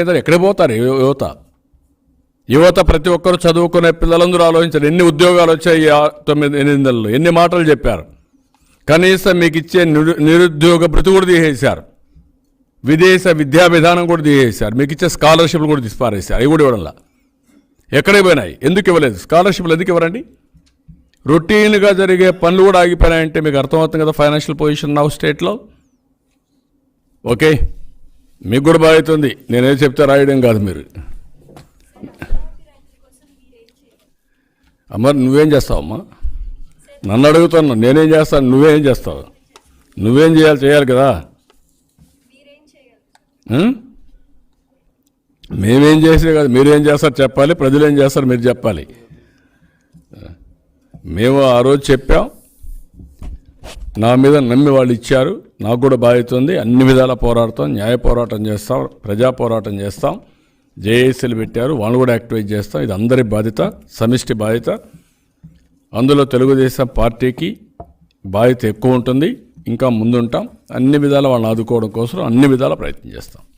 ఎక్కడ పోతారు? యువత. యువత ప్రతి ఒక్కరు చదువుకునే పిల్లలందరూ ఆలోచించారు. ఎన్ని ఉద్యోగాలు వచ్చాయి ఆ- తొమ్మిది ఎనిమిది నెలలు ఎన్ని మాటలు చెప్పారు? కనీసం మీకు ఇచ్చే నిరు- నిరుద్యోగ భృతి కూడా తీసేశారు. విదేశ విద్యా విధానం కూడా తీసేశారు. మీకు ఇచ్చే స్కాలర్షిప్లు కూడా తీసిపారేశారు. అవి కూడా ఇవ్వడంలా ఎక్కడికి పోయినాయి? ఎందుకు ఇవ్వలేదు? స్కాలర్షిప్లు ఎందుకు ఇవ్వరండి? రొటీన్గా జరిగే పనులు కూడా ఆగిపోయినాయంటే మీకు అర్థమవుతుంది కదా ఫైనాన్షియల్ పొజిషన్ నా స్టేట్లో? ఓకే? మీకు కూడా బాగుతుంది. నేనేం చెప్తే రాయడం కాదు మీరు. అమ్మ నువ్వేం చేస్తావు అమ్మా? నన్ను అడుగుతున్నా నేనేం చేస్తాను? నువ్వేం చేస్తావు? నువ్వేం చేయాలి? చేయాలి కదా? మేమేం చేసే కాదు మీరేం చేస్తారు చెప్పాలి ప్రజలు ఏం చేస్తారు మీరు చెప్పాలి. మేము ఆ రోజు చెప్పాం నా మీద నమ్మి వాళ్ళు ఇచ్చారు. నాకు కూడా బాధ్యత ఉంది అన్ని విధాల పోరాడతాం న్యాయ పోరాటం చేస్తాం. ప్రజా పోరాటం చేస్తాం. జేఏసీలు పెట్టారు. వాళ్ళు కూడా యాక్టివేట్ చేస్తాం. ఇది అందరి బాధ్యత సమిష్టి బాధ్యత. అందులో తెలుగుదేశం పార్టీకి బాధ్యత ఎక్కువ ఉంటుంది. ఇంకా ముందుంటాం. అన్ని విధాల వాళ్ళని ఆదుకోవడం కోసం అన్ని విధాల ప్రయత్నం చేస్తాం.